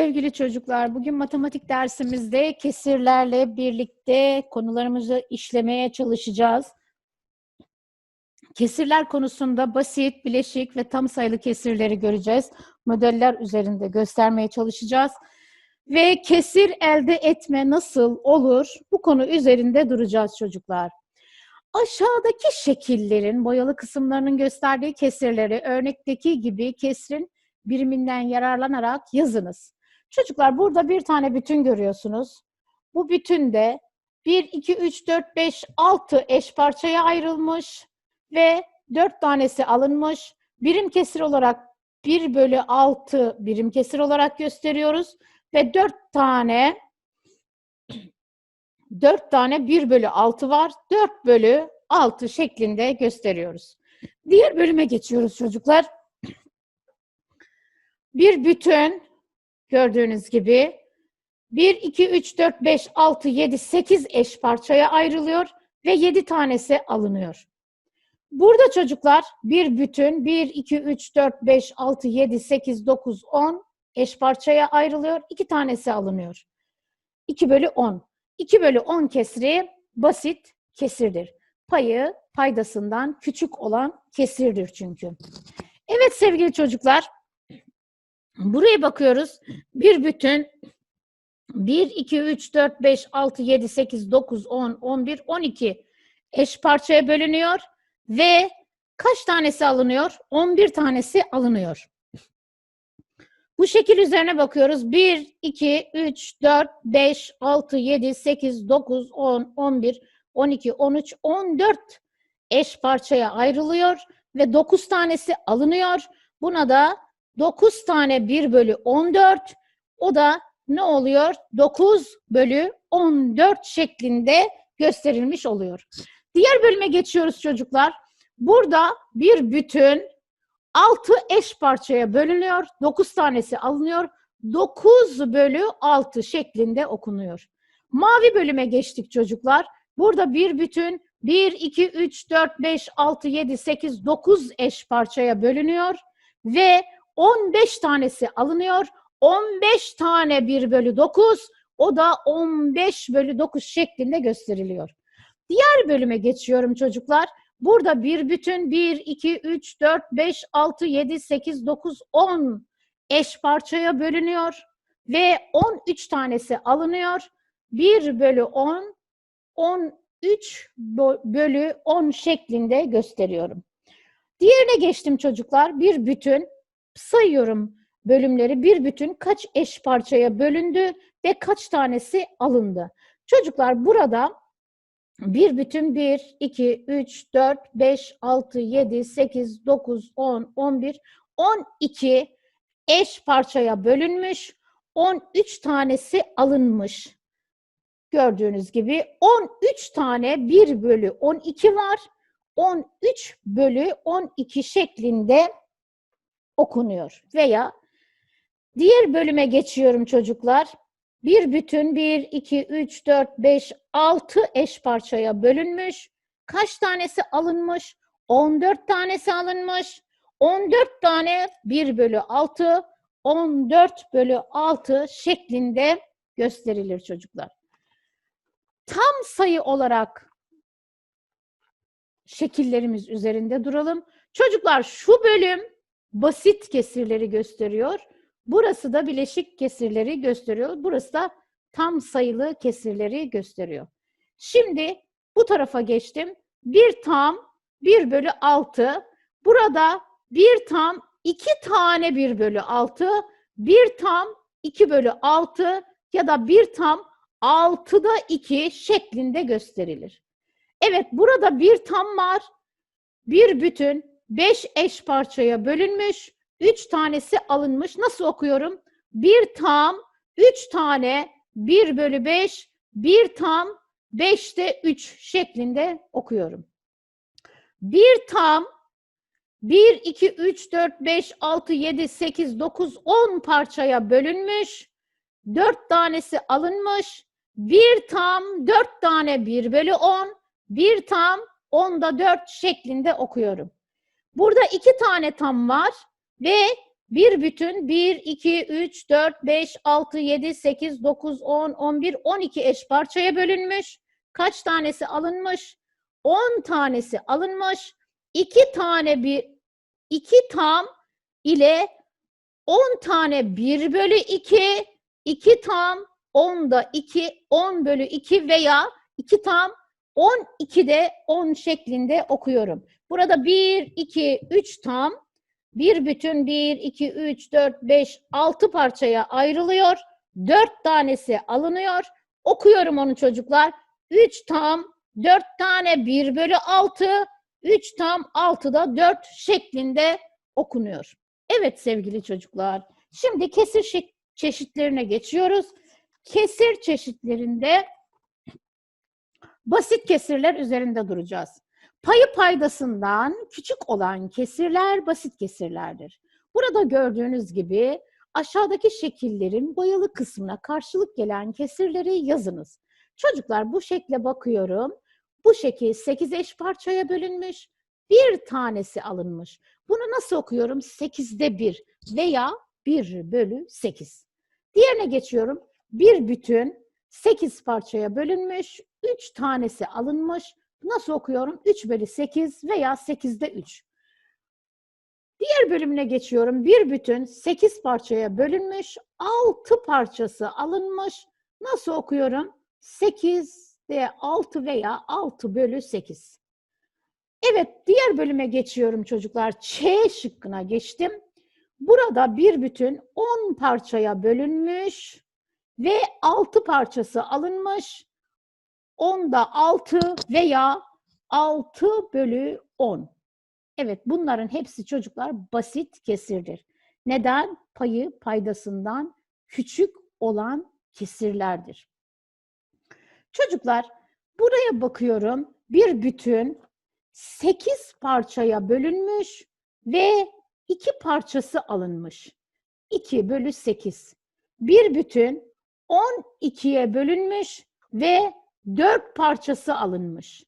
Sevgili çocuklar, bugün matematik dersimizde kesirlerle birlikte konularımızı işlemeye çalışacağız. Kesirler konusunda basit, bileşik ve tam sayılı kesirleri göreceğiz. Modeller üzerinde göstermeye çalışacağız. Ve kesir elde etme nasıl olur? Bu konu üzerinde duracağız çocuklar. Aşağıdaki şekillerin boyalı kısımlarının gösterdiği kesirleri örnekteki gibi kesrin biriminden yararlanarak yazınız. Çocuklar burada bir tane bütün görüyorsunuz. Bu bütünde 1, 2, 3, 4, 5, 6 eş parçaya ayrılmış ve 4 tanesi alınmış. Birim kesir olarak 1 bölü 6 birim kesir olarak gösteriyoruz. Ve 4 tane 4 tane 1 bölü 6 var. 4 bölü 6 şeklinde gösteriyoruz. Diğer bölüme geçiyoruz çocuklar. Bir bütün gördüğünüz gibi 1, 2, 3, 4, 5, 6, 7, 8 eş parçaya ayrılıyor ve 7 tanesi alınıyor. Burada çocuklar bir bütün 1, 2, 3, 4, 5, 6, 7, 8, 9, 10 eş parçaya ayrılıyor. 2 tanesi alınıyor. 2 bölü 10. 2 bölü 10 kesri basit kesirdir. Payı paydasından küçük olan kesirdir çünkü. Evet sevgili çocuklar, buraya bakıyoruz. Bir bütün 1, 2, 3, 4, 5, 6, 7, 8, 9, 10, 11, 12 eş parçaya bölünüyor ve kaç tanesi alınıyor? 11 tanesi alınıyor. Bu şekil üzerine bakıyoruz. 1, 2, 3, 4, 5, 6, 7, 8, 9, 10, 11, 12, 13, 14 eş parçaya ayrılıyor ve 9 tanesi alınıyor. Buna da 9 tane 1 bölü 14 o da ne oluyor? 9 bölü 14 şeklinde gösterilmiş oluyor. Diğer bölüme geçiyoruz çocuklar. Burada bir bütün 6 eş parçaya bölünüyor. 9 tanesi alınıyor. 9 bölü 6 şeklinde okunuyor. Mavi bölüme geçtik çocuklar. Burada bir bütün 1, 2, 3, 4, 5, 6, 7, 8, 9 eş parçaya bölünüyor ve 15 tanesi alınıyor. 15 tane 1 bölü 9 o da 15 bölü 9 şeklinde gösteriliyor. Diğer bölüme geçiyorum çocuklar. Burada bir bütün 1, 2, 3, 4, 5, 6, 7, 8, 9, 10 eş parçaya bölünüyor ve 13 tanesi alınıyor. 1 bölü 10, 13 bölü 10 şeklinde gösteriyorum. Diğerine geçtim çocuklar. Bir bütün sayıyorum bölümleri. Bir bütün kaç eş parçaya bölündü ve kaç tanesi alındı. Çocuklar burada bir bütün 1, 2, 3, 4, 5, 6, 7, 8, 9, 10, 11, 12 eş parçaya bölünmüş. 13 tanesi alınmış. Gördüğünüz gibi 13 tane 1 bölü 12 var. 13 bölü 12 şeklinde okunuyor. Veya diğer bölüme geçiyorum çocuklar. Bir bütün 1, 2, 3, 4, 5, 6 eş parçaya bölünmüş. Kaç tanesi alınmış? 14 tanesi alınmış. 14 tane 1 bölü 6, 14 bölü 6 şeklinde gösterilir çocuklar. Tam sayı olarak şekillerimiz üzerinde duralım. Çocuklar şu bölüm basit kesirleri gösteriyor. Burası da bileşik kesirleri gösteriyor. Burası da tam sayılı kesirleri gösteriyor. Şimdi bu tarafa geçtim. Bir tam 1 bölü 6. Burada bir tam 2 tane 1 bölü 6. Bir tam 2 bölü 6 ya da bir tam 6'da 2 şeklinde gösterilir. Evet burada bir tam var. Bir bütün 5 eş parçaya bölünmüş. 3 tanesi alınmış. Nasıl okuyorum? Bir tam 3 tane 1 bölü 5 bir tam 5'te 3 şeklinde okuyorum. Bir tam 1, 2, 3, 4, 5, 6, 7, 8, 9, 10 parçaya bölünmüş. 4 tanesi alınmış. Bir tam 4 tane 1 bölü 10. Bir tam 10'da 4 şeklinde okuyorum. Burada iki tane tam var ve Bir bütün 1, 2, 3, 4, 5, 6, 7, 8, 9, 10, 11, 12 eş parçaya bölünmüş. Kaç tanesi alınmış? 10 tanesi alınmış. 2 tane bir 2 tam ile 10 tane 1 bölü 2, 2 tam 10 da 2, 10 bölü 2 veya 2 tam 12'de 10 şeklinde okuyorum. Burada 1, 2, 3 tam bir bütün 1, 2, 3, 4, 5, 6 parçaya ayrılıyor. 4 tanesi alınıyor. Okuyorum onu çocuklar. 3 tam 4 tane 1 bölü 6, 3 tam 6'da 4 şeklinde okunuyor. Evet sevgili çocuklar. Şimdi kesir çeşitlerine geçiyoruz. Kesir çeşitlerinde basit kesirler üzerinde duracağız. Payı paydasından küçük olan kesirler basit kesirlerdir. Burada gördüğünüz gibi aşağıdaki şekillerin boyalı kısmına karşılık gelen kesirleri yazınız. Çocuklar bu şekle bakıyorum. Bu şekil 8 eş parçaya bölünmüş. Bir tanesi alınmış. Bunu nasıl okuyorum? 8'de 1 veya 1 bölü 8. Diğerine geçiyorum. Bir bütün 8 parçaya bölünmüş. 3 tanesi alınmış. Nasıl okuyorum? 3 bölü 8 veya 8'de 3. Diğer bölümüne geçiyorum. Bir bütün 8 parçaya bölünmüş. 6 parçası alınmış. Nasıl okuyorum? 8'de 6 veya 6 bölü 8. Evet, diğer bölüme geçiyorum çocuklar. Ç şıkkına geçtim. Burada bir bütün 10 parçaya bölünmüş ve 6 parçası alınmış. 10'da 6 veya 6 bölü 10. Evet bunların hepsi çocuklar basit kesirdir. Neden? Payı paydasından küçük olan kesirlerdir. Çocuklar buraya bakıyorum. Bir bütün 8 parçaya bölünmüş ve 2 parçası alınmış. 2 bölü 8. Bir bütün 12'ye bölünmüş ve 4 parçası alınmış.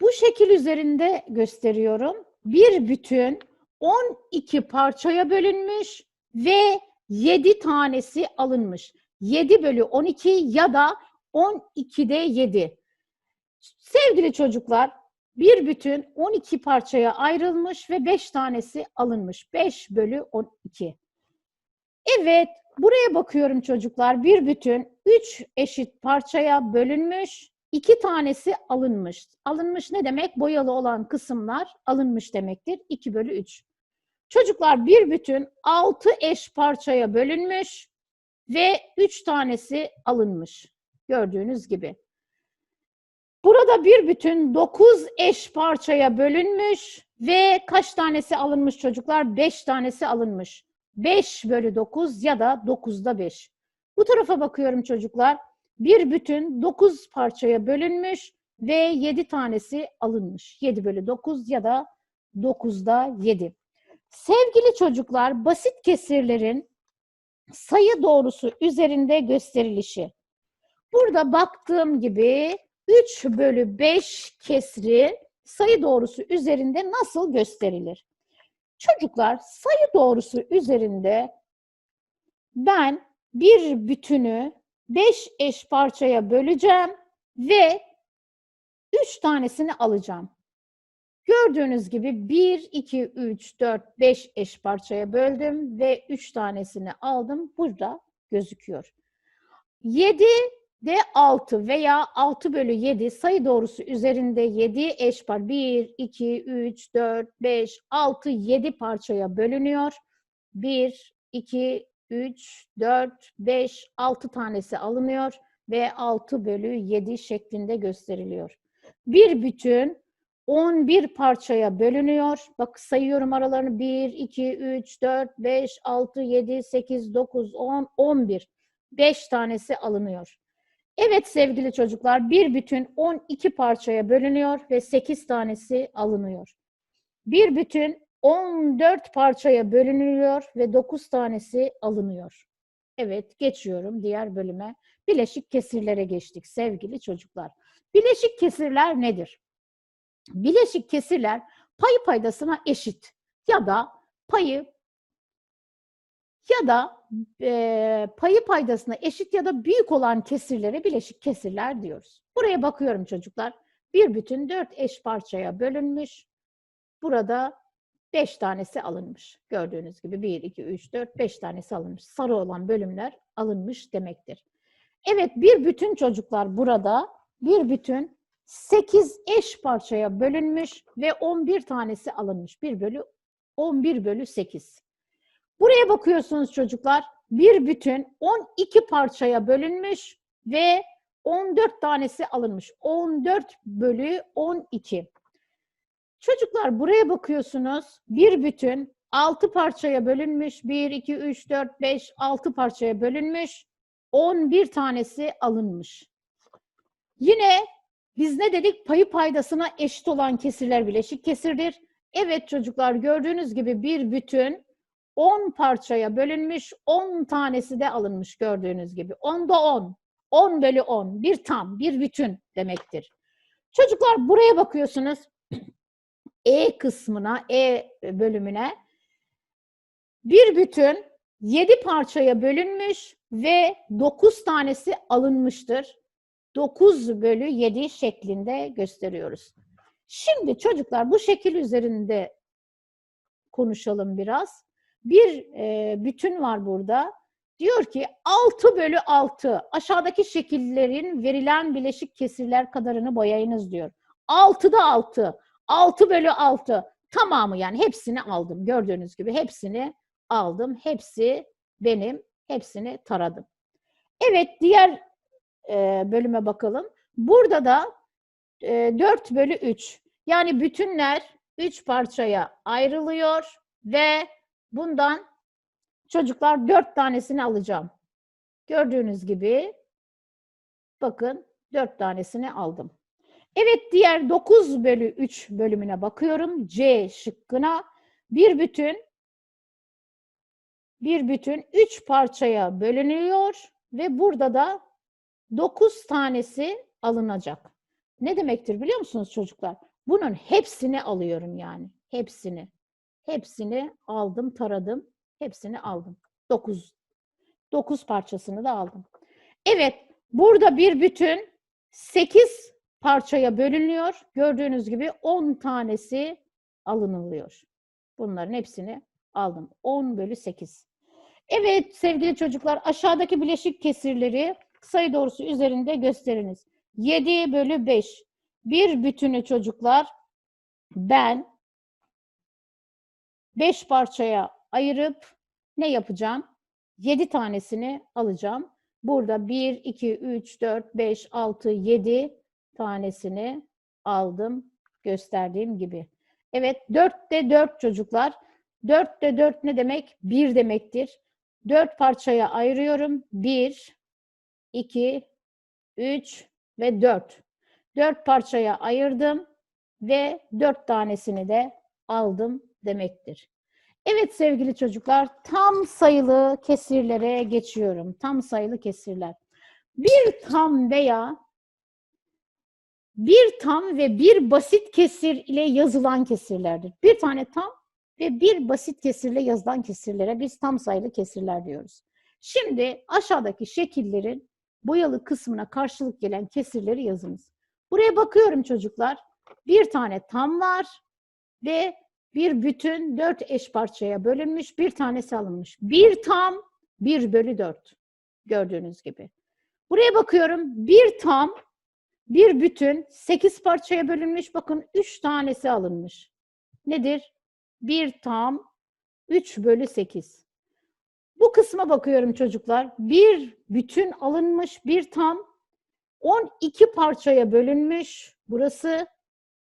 Bu şekil üzerinde gösteriyorum. Bir bütün 12 parçaya bölünmüş ve 7 tanesi alınmış. 7 bölü 12 ya da 12'de 7. Sevgili çocuklar, bir bütün 12 parçaya ayrılmış ve 5 tanesi alınmış. 5 bölü 12. Evet, buraya bakıyorum çocuklar. Bir bütün 3 eşit parçaya bölünmüş. 2 tanesi alınmış. Alınmış ne demek? Boyalı olan kısımlar alınmış demektir. 2 bölü 3. Çocuklar bir bütün 6 eş parçaya bölünmüş ve 3 tanesi alınmış. Gördüğünüz gibi. Burada bir bütün 9 eş parçaya bölünmüş ve kaç tanesi alınmış çocuklar? 5 tanesi alınmış. 5 bölü 9 ya da 9'da 5. Bu tarafa bakıyorum çocuklar. Bir bütün 9 parçaya bölünmüş ve 7 tanesi alınmış. 7 bölü 9 ya da 9'da 7. Sevgili çocuklar, basit kesirlerin sayı doğrusu üzerinde gösterilişi. Burada baktığım gibi 3 bölü 5 kesri sayı doğrusu üzerinde nasıl gösterilir? Çocuklar sayı doğrusu üzerinde ben bir bütünü 5 eş parçaya böleceğim ve 3 tanesini alacağım. Gördüğünüz gibi 1, 2, 3, 4, 5 eş parçaya böldüm ve 3 tanesini aldım. Burada gözüküyor. 7 de 6 veya 6 bölü 7 sayı doğrusu üzerinde 7 eş par 1, 2, 3, 4, 5, 6, 7 parçaya bölünüyor. 1, 2, 3, 4, 5, 6 tanesi alınıyor ve 6 bölü 7 şeklinde gösteriliyor. Bir bütün 11 parçaya bölünüyor. Bak sayıyorum aralarını 1, 2, 3, 4, 5, 6, 7, 8, 9, 10, 11. 5 tanesi alınıyor. Evet sevgili çocuklar bir bütün 12 parçaya bölünüyor ve 8 tanesi alınıyor. Bir bütün 14 parçaya bölünüyor ve 9 tanesi alınıyor. Evet geçiyorum diğer bölüme. Bileşik kesirlere geçtik sevgili çocuklar. Bileşik kesirler nedir? Bileşik kesirler payı paydasına eşit ya da payı ya da e, payı paydasına eşit ya da büyük olan kesirlere bileşik kesirler diyoruz. Buraya bakıyorum çocuklar. Bir bütün dört eş parçaya bölünmüş. Burada beş tanesi alınmış. Gördüğünüz gibi bir, iki, üç, dört, beş tanesi alınmış. Sarı olan bölümler alınmış demektir. Evet bir bütün çocuklar burada bir bütün 8 eş parçaya bölünmüş ve 11 tanesi alınmış. 1 bölü 11 bölü 8. Buraya bakıyorsunuz çocuklar. Bir bütün 12 parçaya bölünmüş ve 14 tanesi alınmış. 14 bölü 12. Çocuklar buraya bakıyorsunuz. Bir bütün 6 parçaya bölünmüş. 1, 2, 3, 4, 5, 6 parçaya bölünmüş. 11 tanesi alınmış. Yine biz ne dedik? Payı paydasına eşit olan kesirler bileşik kesirdir. Evet çocuklar gördüğünüz gibi bir bütün 10 parçaya bölünmüş, 10 tanesi de alınmış gördüğünüz gibi. 10'da 10, 10 bölü 10, bir tam, bir bütün demektir. Çocuklar buraya bakıyorsunuz. E kısmına, E bölümüne bir bütün 7 parçaya bölünmüş ve 9 tanesi alınmıştır. 9 bölü 7 şeklinde gösteriyoruz. Şimdi çocuklar bu şekil üzerinde konuşalım biraz. Bir e, bütün var burada. Diyor ki 6 bölü 6 aşağıdaki şekillerin verilen bileşik kesirler kadarını boyayınız diyor. 6'da 6, 6 bölü 6 tamamı yani hepsini aldım. Gördüğünüz gibi hepsini aldım. Hepsi benim. Hepsini taradım. Evet diğer e, bölüme bakalım. Burada da e, 4 bölü 3. Yani bütünler 3 parçaya ayrılıyor ve bundan çocuklar 4 tanesini alacağım. Gördüğünüz gibi bakın 4 tanesini aldım. Evet diğer 9 bölü 3 bölümüne bakıyorum. C şıkkına bir bütün bir bütün 3 parçaya bölünüyor ve burada da 9 tanesi alınacak. Ne demektir biliyor musunuz çocuklar? Bunun hepsini alıyorum yani. Hepsini. Hepsini aldım, taradım. Hepsini aldım. 9. 9 parçasını da aldım. Evet, burada bir bütün 8 parçaya bölünüyor. Gördüğünüz gibi 10 tanesi alınılıyor. Bunların hepsini aldım. 10 bölü 8. Evet sevgili çocuklar aşağıdaki bileşik kesirleri sayı doğrusu üzerinde gösteriniz. 7 bölü 5. Bir bütünü çocuklar ben 5 parçaya ayırıp ne yapacağım? 7 tanesini alacağım. Burada 1, 2, 3, 4, 5, 6, 7 tanesini aldım gösterdiğim gibi. Evet 4'te 4 çocuklar. 4'te 4 ne demek? 1 demektir. 4 parçaya ayırıyorum. 1, 2, 3 ve 4. 4 parçaya ayırdım ve 4 tanesini de aldım demektir. Evet sevgili çocuklar tam sayılı kesirlere geçiyorum. Tam sayılı kesirler. Bir tam veya bir tam ve bir basit kesir ile yazılan kesirlerdir. Bir tane tam ve bir basit kesirle yazılan kesirlere biz tam sayılı kesirler diyoruz. Şimdi aşağıdaki şekillerin boyalı kısmına karşılık gelen kesirleri yazınız. Buraya bakıyorum çocuklar. Bir tane tam var ve bir bütün dört eş parçaya bölünmüş. Bir tanesi alınmış. Bir tam bir bölü dört. Gördüğünüz gibi. Buraya bakıyorum. Bir tam bir bütün sekiz parçaya bölünmüş. Bakın üç tanesi alınmış. Nedir? Bir tam üç bölü sekiz. Bu kısma bakıyorum çocuklar. Bir bütün alınmış, bir tam 12 parçaya bölünmüş. Burası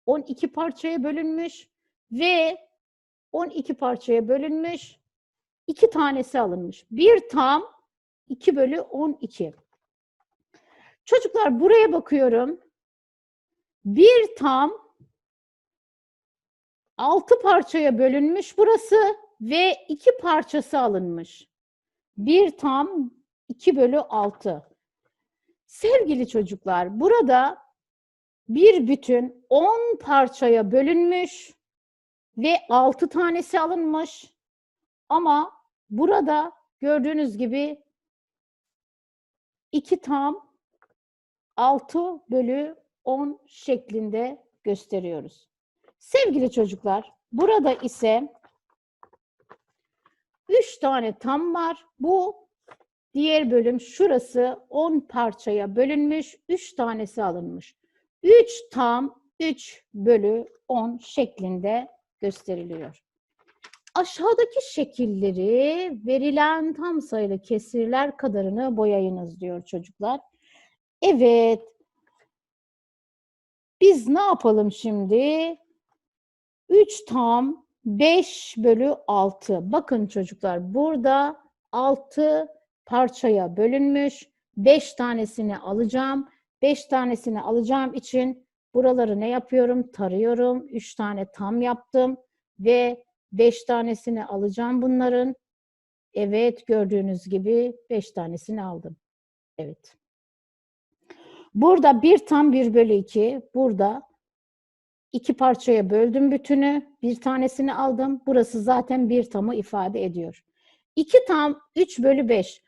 12 parçaya bölünmüş ve 12 parçaya bölünmüş. iki tanesi alınmış. Bir tam 2 bölü 12. Çocuklar buraya bakıyorum. Bir tam 6 parçaya bölünmüş burası ve iki parçası alınmış. Bir tam 2 bölü 6. Sevgili çocuklar, burada bir bütün 10 parçaya bölünmüş ve 6 tanesi alınmış. Ama burada gördüğünüz gibi 2 tam 6 bölü 10 şeklinde gösteriyoruz. Sevgili çocuklar, burada ise 3 tane tam var. Bu diğer bölüm şurası 10 parçaya bölünmüş, 3 tanesi alınmış. 3 tam 3 bölü 10 şeklinde gösteriliyor. Aşağıdaki şekilleri verilen tam sayılı kesirler kadarını boyayınız diyor çocuklar. Evet. Biz ne yapalım şimdi? 3 tam 5 bölü 6. Bakın çocuklar burada 6 parçaya bölünmüş. 5 tanesini alacağım. 5 tanesini alacağım için buraları ne yapıyorum? Tarıyorum. 3 tane tam yaptım ve 5 tanesini alacağım bunların. Evet gördüğünüz gibi 5 tanesini aldım. Evet. Burada bir tam 1 bölü 2. Burada iki parçaya böldüm bütünü. Bir tanesini aldım. Burası zaten bir tamı ifade ediyor. 2 tam 3 bölü 5.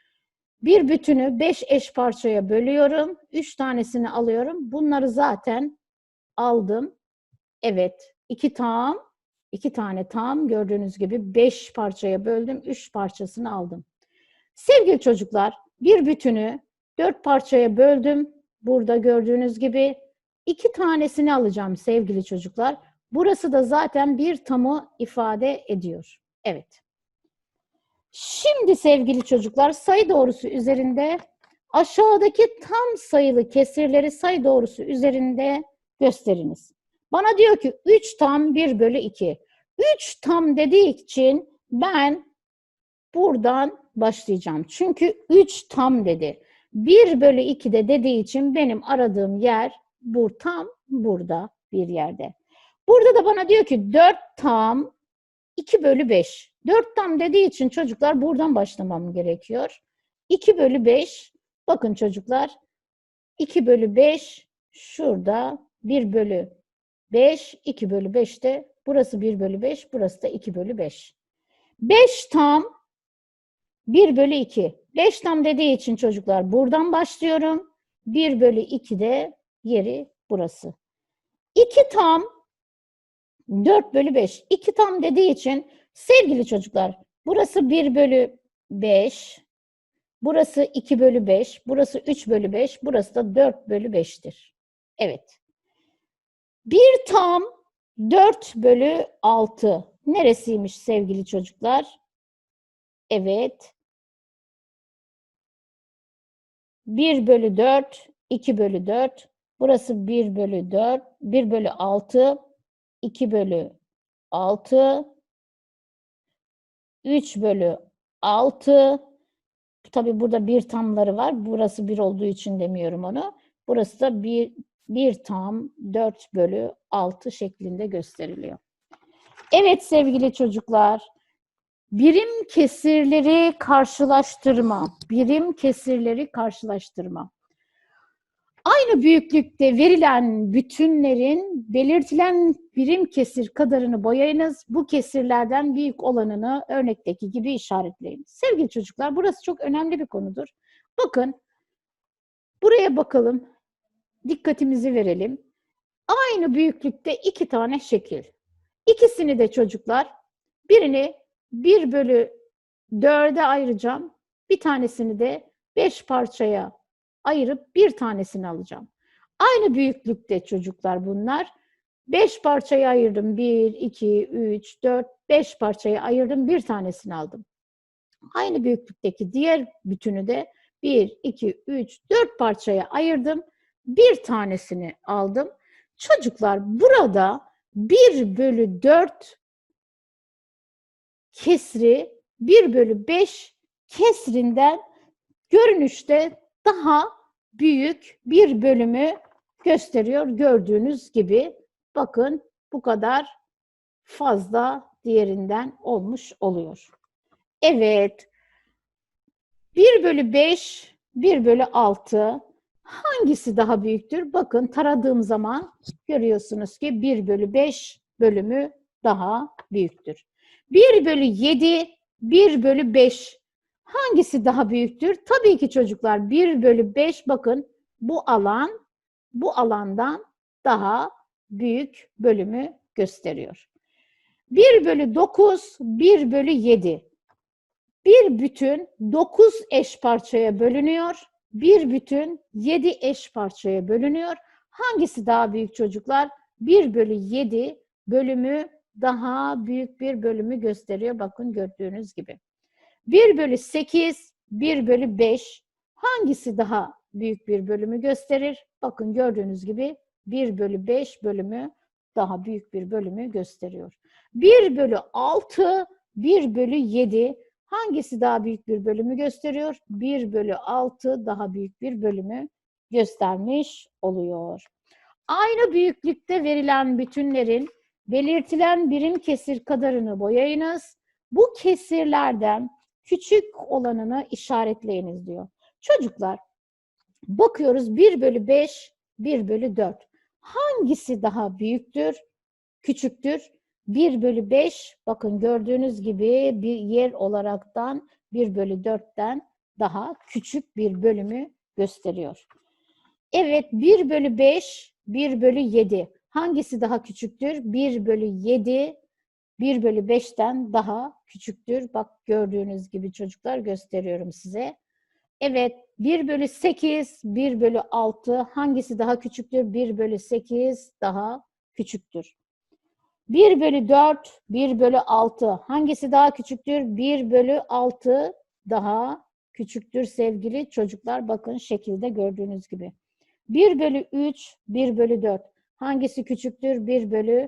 Bir bütünü 5 eş parçaya bölüyorum. 3 tanesini alıyorum. Bunları zaten aldım. Evet. 2 tam iki tane tam gördüğünüz gibi 5 parçaya böldüm. 3 parçasını aldım. Sevgili çocuklar bir bütünü 4 parçaya böldüm. Burada gördüğünüz gibi iki tanesini alacağım sevgili çocuklar. Burası da zaten bir tamı ifade ediyor. Evet. Şimdi sevgili çocuklar sayı doğrusu üzerinde aşağıdaki tam sayılı kesirleri sayı doğrusu üzerinde gösteriniz. Bana diyor ki 3 tam 1 bölü 2. 3 tam dediği için ben buradan başlayacağım. Çünkü 3 tam dedi. 1 bölü 2 de dediği için benim aradığım yer bu tam burada bir yerde. Burada da bana diyor ki 4 tam 2 bölü 5. 4 tam dediği için çocuklar buradan başlamam gerekiyor. 2 bölü 5 bakın çocuklar 2 bölü 5 şurada 1 bölü 5 2 bölü 5 de burası 1 bölü 5 burası da 2 bölü 5. 5 tam 1 bölü 2. 5 tam dediği için çocuklar buradan başlıyorum. 1 bölü 2 de yeri burası. 2 tam 4 bölü 5. 2 tam dediği için sevgili çocuklar burası 1 bölü 5. Burası 2 bölü 5. Burası 3 bölü 5. Burası da 4 bölü 5'tir. Evet. 1 tam 4 bölü 6. Neresiymiş sevgili çocuklar? Evet. 1 bölü 4, 2 bölü 4. Burası 1 bölü 4, 1 bölü 6, 2 bölü 6, 3 bölü 6. Tabi burada bir tamları var. Burası 1 olduğu için demiyorum onu. Burası da 1, 1 tam 4 bölü 6 şeklinde gösteriliyor. Evet sevgili çocuklar. Birim kesirleri karşılaştırma. Birim kesirleri karşılaştırma. Aynı büyüklükte verilen bütünlerin belirtilen birim kesir kadarını boyayınız. Bu kesirlerden büyük olanını örnekteki gibi işaretleyin. Sevgili çocuklar burası çok önemli bir konudur. Bakın buraya bakalım. Dikkatimizi verelim. Aynı büyüklükte iki tane şekil. İkisini de çocuklar birini 1 bölü 4'e ayıracağım. Bir tanesini de 5 parçaya ayırıp bir tanesini alacağım. Aynı büyüklükte çocuklar bunlar. 5 parçaya ayırdım. 1, 2, 3, 4, 5 parçaya ayırdım. Bir tanesini aldım. Aynı büyüklükteki diğer bütünü de 1, 2, 3, 4 parçaya ayırdım. Bir tanesini aldım. Çocuklar burada 1 bölü 4 kesri 1 bölü 5 kesrinden görünüşte daha büyük bir bölümü gösteriyor. Gördüğünüz gibi bakın bu kadar fazla diğerinden olmuş oluyor. Evet. 1 bölü 5, 1 bölü 6 hangisi daha büyüktür? Bakın taradığım zaman görüyorsunuz ki 1 bölü 5 bölümü daha büyüktür. 1 bölü 7, 1 bölü 5 Hangisi daha büyüktür? Tabii ki çocuklar 1 bölü 5 bakın bu alan bu alandan daha büyük bölümü gösteriyor. 1 bölü 9, 1 bölü 7. Bir bütün 9 eş parçaya bölünüyor. Bir bütün 7 eş parçaya bölünüyor. Hangisi daha büyük çocuklar? 1 bölü 7 bölümü daha büyük bir bölümü gösteriyor. Bakın gördüğünüz gibi. 1 bölü 8, 1 bölü 5 hangisi daha büyük bir bölümü gösterir? Bakın gördüğünüz gibi 1 bölü 5 bölümü daha büyük bir bölümü gösteriyor. 1 bölü 6, 1 bölü 7 hangisi daha büyük bir bölümü gösteriyor? 1 bölü 6 daha büyük bir bölümü göstermiş oluyor. Aynı büyüklükte verilen bütünlerin belirtilen birim kesir kadarını boyayınız. Bu kesirlerden küçük olanını işaretleyiniz diyor. Çocuklar bakıyoruz 1 bölü 5, 1 bölü 4. Hangisi daha büyüktür, küçüktür? 1 bölü 5 bakın gördüğünüz gibi bir yer olaraktan 1 bölü 4'ten daha küçük bir bölümü gösteriyor. Evet 1 bölü 5, 1 bölü 7. Hangisi daha küçüktür? 1 bölü 7 1 bölü 5'ten daha küçüktür. Bak gördüğünüz gibi çocuklar gösteriyorum size. Evet 1 bölü 8, 1 bölü 6 hangisi daha küçüktür? 1 bölü 8 daha küçüktür. 1 bölü 4, 1 bölü 6 hangisi daha küçüktür? 1 bölü 6 daha küçüktür sevgili çocuklar. Bakın şekilde gördüğünüz gibi. 1 bölü 3, 1 bölü 4 hangisi küçüktür? 1 bölü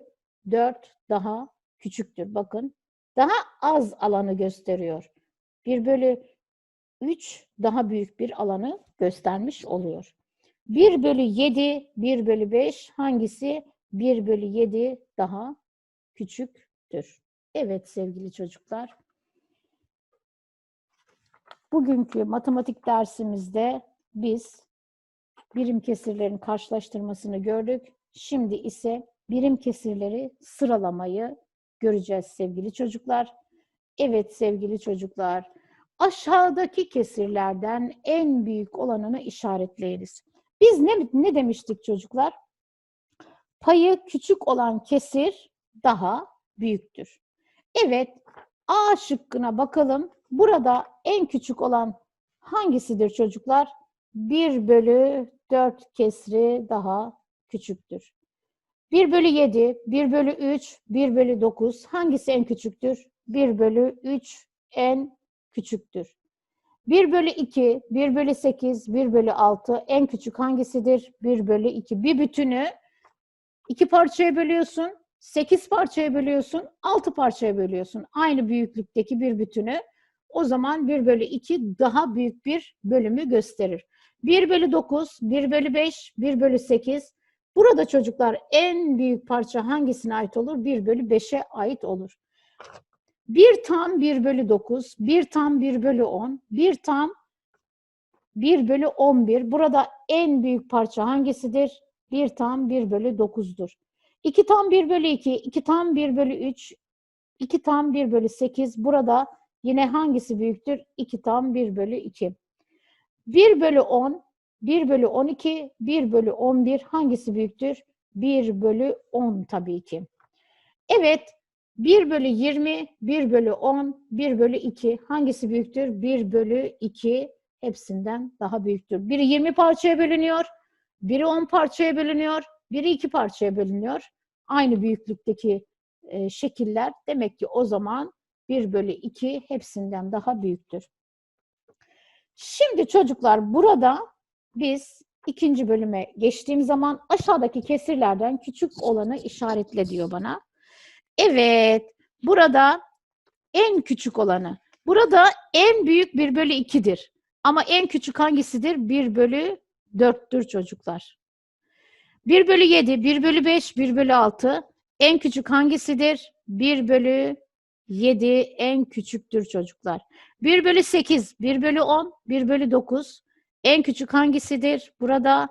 4 daha küçüktür. Bakın daha az alanı gösteriyor. 1 bölü 3 daha büyük bir alanı göstermiş oluyor. 1 bölü 7, 1 bölü 5 hangisi 1 bölü 7 daha küçüktür? Evet sevgili çocuklar. Bugünkü matematik dersimizde biz birim kesirlerin karşılaştırmasını gördük. Şimdi ise birim kesirleri sıralamayı göreceğiz sevgili çocuklar. Evet sevgili çocuklar, aşağıdaki kesirlerden en büyük olanını işaretleyiniz. Biz ne, ne demiştik çocuklar? Payı küçük olan kesir daha büyüktür. Evet, A şıkkına bakalım. Burada en küçük olan hangisidir çocuklar? 1 bölü 4 kesri daha küçüktür. 1 bölü 7, 1 bölü 3, 1 bölü 9 hangisi en küçüktür? 1 bölü 3 en küçüktür. 1 bölü 2, 1 bölü 8, 1 bölü 6 en küçük hangisidir? 1 bölü 2. Bir bütünü iki parçaya bölüyorsun, 8 parçaya bölüyorsun, 6 parçaya bölüyorsun. Aynı büyüklükteki bir bütünü o zaman 1 bölü 2 daha büyük bir bölümü gösterir. 1 bölü 9, 1 bölü 5, 1 bölü 8 Burada çocuklar en büyük parça hangisine ait olur? 1 bölü 5'e ait olur. 1 tam 1 bölü 9, 1 tam 1 bölü 10, 1 tam 1 bölü 11. Burada en büyük parça hangisidir? 1 tam 1 bölü 9'dur. 2 tam 1 bölü 2, 2 tam 1 bölü 3, 2 tam 1 bölü 8. Burada yine hangisi büyüktür? 2 tam 1 bölü 2. 1 bölü 10, 1 bölü 12, 1 bölü 11 hangisi büyüktür? 1 bölü 10 tabii ki. Evet, 1 bölü 20, 1 bölü 10, 1 bölü 2 hangisi büyüktür? 1 bölü 2 hepsinden daha büyüktür. Biri 20 parçaya bölünüyor, biri 10 parçaya bölünüyor, biri 2 parçaya bölünüyor. Aynı büyüklükteki e, şekiller demek ki o zaman 1 bölü 2 hepsinden daha büyüktür. Şimdi çocuklar burada biz ikinci bölüme geçtiğim zaman aşağıdaki kesirlerden küçük olanı işaretle diyor bana. Evet, burada en küçük olanı. Burada en büyük 1 bölü 2'dir. Ama en küçük hangisidir? 1 bölü 4'tür çocuklar. 1 bölü 7, 1 bölü 5, 1 bölü 6. En küçük hangisidir? 1 bölü 7 en küçüktür çocuklar. 1 bölü 8, 1 bölü 10, 1 bölü 9. En küçük hangisidir? Burada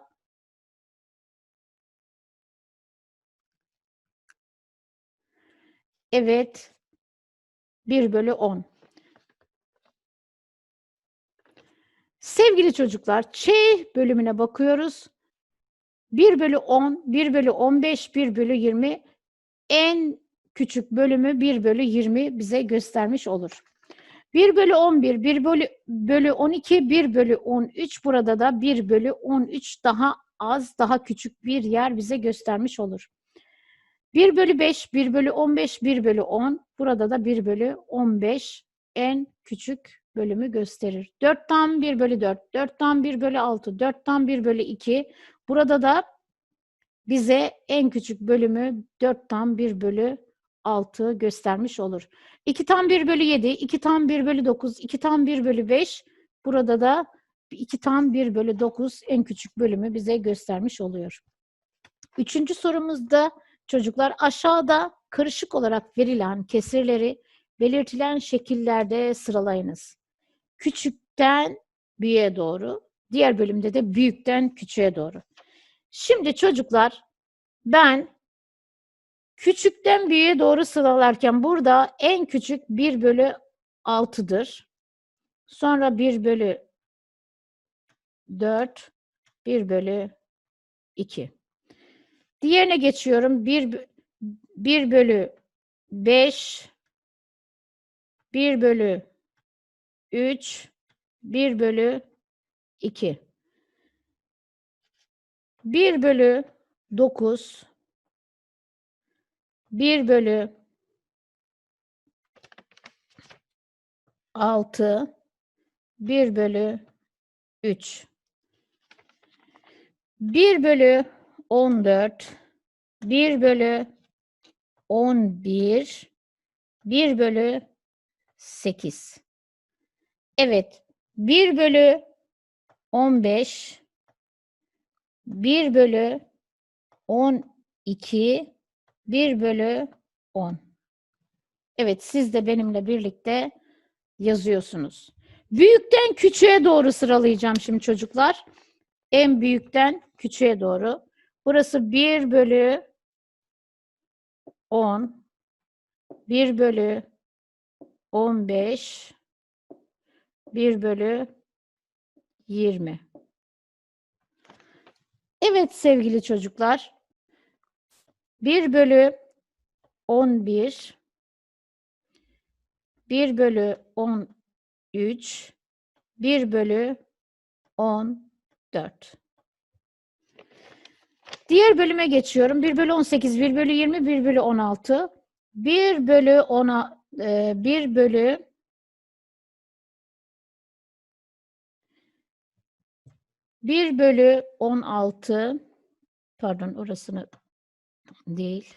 evet 1 bölü 10. Sevgili çocuklar, Ç bölümüne bakıyoruz. 1 bölü 10, 1 bölü 15, 1 bölü 20 en küçük bölümü 1 bölü 20 bize göstermiş olur. 1 bölü 11, 1 bölü, bölü 12, 1 bölü 13 burada da 1 bölü 13 daha az, daha küçük bir yer bize göstermiş olur. 1 bölü 5, 1 bölü 15, 1 bölü 10 burada da 1 bölü 15 en küçük bölümü gösterir. 4 tam 1 bölü 4, 4 tam 1 bölü 6, 4 tam 1 bölü 2 burada da bize en küçük bölümü 4 tam 1 bölü 6 göstermiş olur. 2 tam 1 bölü 7, 2 tam 1 bölü 9, 2 tam 1 bölü 5. Burada da 2 tam 1 bölü 9 en küçük bölümü bize göstermiş oluyor. Üçüncü sorumuzda çocuklar aşağıda karışık olarak verilen kesirleri belirtilen şekillerde sıralayınız. Küçükten büyüğe doğru, diğer bölümde de büyükten küçüğe doğru. Şimdi çocuklar ben küçükten büyüğe doğru sıralarken burada en küçük 1 bölü 6'dır. Sonra 1 bölü 4, 1 bölü 2. Diğerine geçiyorum. 1, 1 bölü 5, 1 bölü 3, 1 bölü 2. 1 bölü 9, 1 bölü 6, 1 bölü 3. 1 bölü 14, 1 bölü 11, 1 bölü 8. Evet, 1 bölü 15, 1 bölü 12, 1 bölü 10. Evet, siz de benimle birlikte yazıyorsunuz. Büyükten küçüğe doğru sıralayacağım şimdi çocuklar. En büyükten küçüğe doğru. Burası 1 bölü 10, 1 bölü 15, 1 bölü 20. Evet sevgili çocuklar. 1 bölü 11, 1 bölü 13, 1 bölü 14. Diğer bölüme geçiyorum. 1 bölü 18, 1 bölü 20, 1 bölü 16. 1 bölü 10'a, 1 bölü Bir bölü on altı, pardon orasını değil.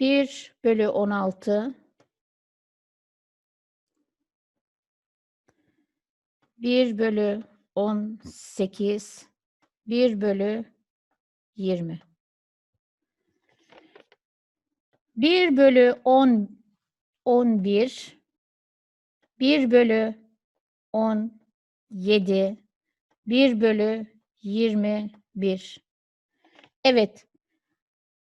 Bir bölü on altı. Bir bölü on sekiz. Bir bölü yirmi. Bir bölü on, on bir. Bir bölü 17, 1 bölü 21. Evet.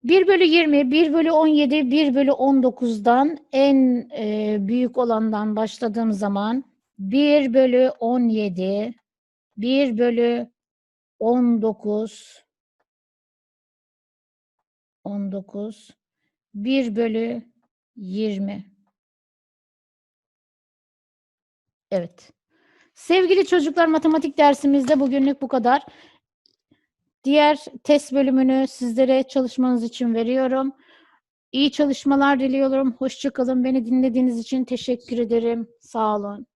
1 bölü 20, 1 bölü 17, 1 bölü 19'dan en e, büyük olandan başladığım zaman 1 bölü 17, 1 bölü 19, 19, 1 bölü 20. Evet. Sevgili çocuklar matematik dersimizde bugünlük bu kadar. Diğer test bölümünü sizlere çalışmanız için veriyorum. İyi çalışmalar diliyorum. Hoşçakalın. Beni dinlediğiniz için teşekkür ederim. Sağ olun.